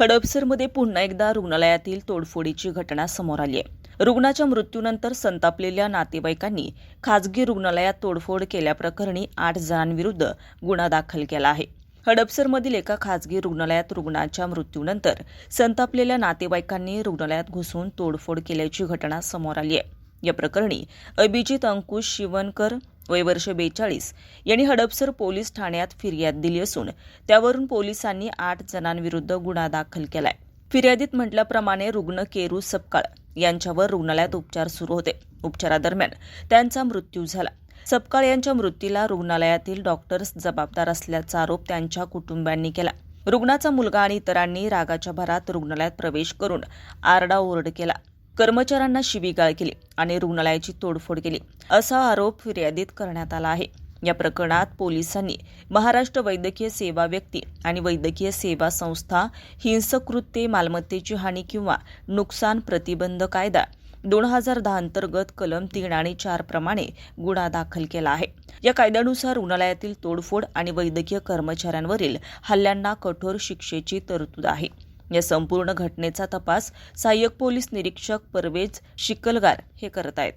हडपसरमध्ये पुन्हा एकदा रुग्णालयातील तोडफोडीची घटना समोर आली आहे. रुग्णाच्या मृत्यूनंतर संतापलेल्या नातेवाईकांनी खासगी रुग्णालयात तोडफोड केल्याप्रकरणी आठ जणांविरुद्ध गुन्हा दाखल केला आहे. हडपसरमधील एका खासगी रुग्णालयात रुग्णाच्या मृत्यूनंतर संतापलेल्या नातेवाईकांनी रुग्णालयात घुसून तोडफोड केल्याची घटना समोर आली आहे. या प्रकरणी अभिजित अंकुश शिवनकर वय वर्ष बेचाळीस यांनी हडपसर पोलीस ठाण्यात फिर्याद दिली असून त्यावरून पोलिसांनी आठ जणांविरुद्ध गुन्हा दाखल केलाय. फिर्यादीत म्हटल्याप्रमाणे रुग्ण केरू सपकाळ यांच्यावर रुग्णालयात उपचार सुरू होते. उपचारादरम्यान त्यांचा मृत्यू झाला. सपकाळ यांच्या मृत्यूला रुग्णालयातील डॉक्टर्स जबाबदार असल्याचा आरोप त्यांच्या कुटुंबियांनी केला. रुग्णाचा मुलगा आणि इतरांनी रागाच्या भरात रुग्णालयात प्रवेश करून आरडाओरड केला. कर्मचाऱ्यांना शिवीगाळ केली आणि रुग्णालयाची तोडफोड केली. असा आरोप फिर्यादीत करण्यात आला आहे. या प्रकरणात पोलिसांनी महाराष्ट्र वैद्यकीय सेवा व्यक्ती आणि वैद्यकीय सेवा संस्था हिंसक कृत्ये मालमत्तेची हानी किंवा नुकसान प्रतिबंध कायदा दोन हजार दहा अंतर्गत कलम तीन आणि चार प्रमाणे गुन्हा दाखल केला आहे. या कायद्यानुसार रुग्णालयातील तोडफोड आणि वैद्यकीय कर्मचाऱ्यांवरील हल्ल्यांना कठोर शिक्षेची तरतूद आहे. या संपूर्ण घटनेचा तपास सहाय्यक पोलीस निरीक्षक परवेज शिकलगार हे करत आहेत.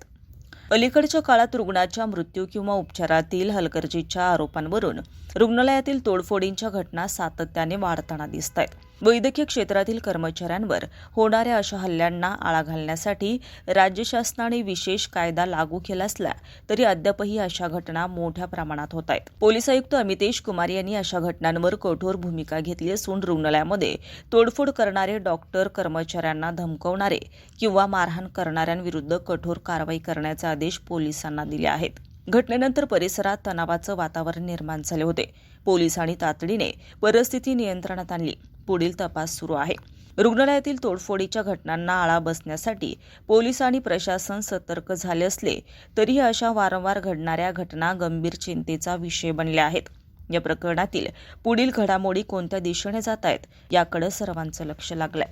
अलीकडच्या काळात रुग्णाच्या मृत्यू किंवा उपचारातील हलगर्जीच्या आरोपांवरून रुग्णालयातील तोडफोडींच्या घटना सातत्याने वाढताना दिसत आहेत वैद्यकीय क्षेत्रातील कर्मचाऱ्यांवर होणाऱ्या अशा हल्ल्यांना आळा घालण्यासाठी राज्य शासनाने विशेष कायदा लागू केला असला तरी अद्यापही अशा घटना मोठ्या प्रमाणात होत आहेत पोलीस आयुक्त अमितेश कुमार यांनी अशा घटनांवर कठोर भूमिका घेतली असून रुग्णालयामध्ये तोडफोड करणारे डॉक्टर कर्मचाऱ्यांना धमकवणारे किंवा मारहाण करणाऱ्यांविरुद्ध कठोर कारवाई करण्याचे आदेश पोलिसांना दिले आहेत. घटनेनंतर परिसरात तणावाचं वातावरण निर्माण झाले होते. पोलिसांनी तातडीने परिस्थिती नियंत्रणात आणली. पुढील तपास सुरू आहे. रुग्णालयातील तोडफोडीच्या घटनांना आळा बसण्यासाठी पोलीस आणि प्रशासन सतर्क झाले असले तरीही अशा वारंवार घडणाऱ्या घटना गंभीर चिंतेचा विषय बनल्या आहेत. या प्रकरणातील पुढील घडामोडी कोणत्या दिशेने जात आहेत याकडे सर्वांचं लक्ष लागलंय.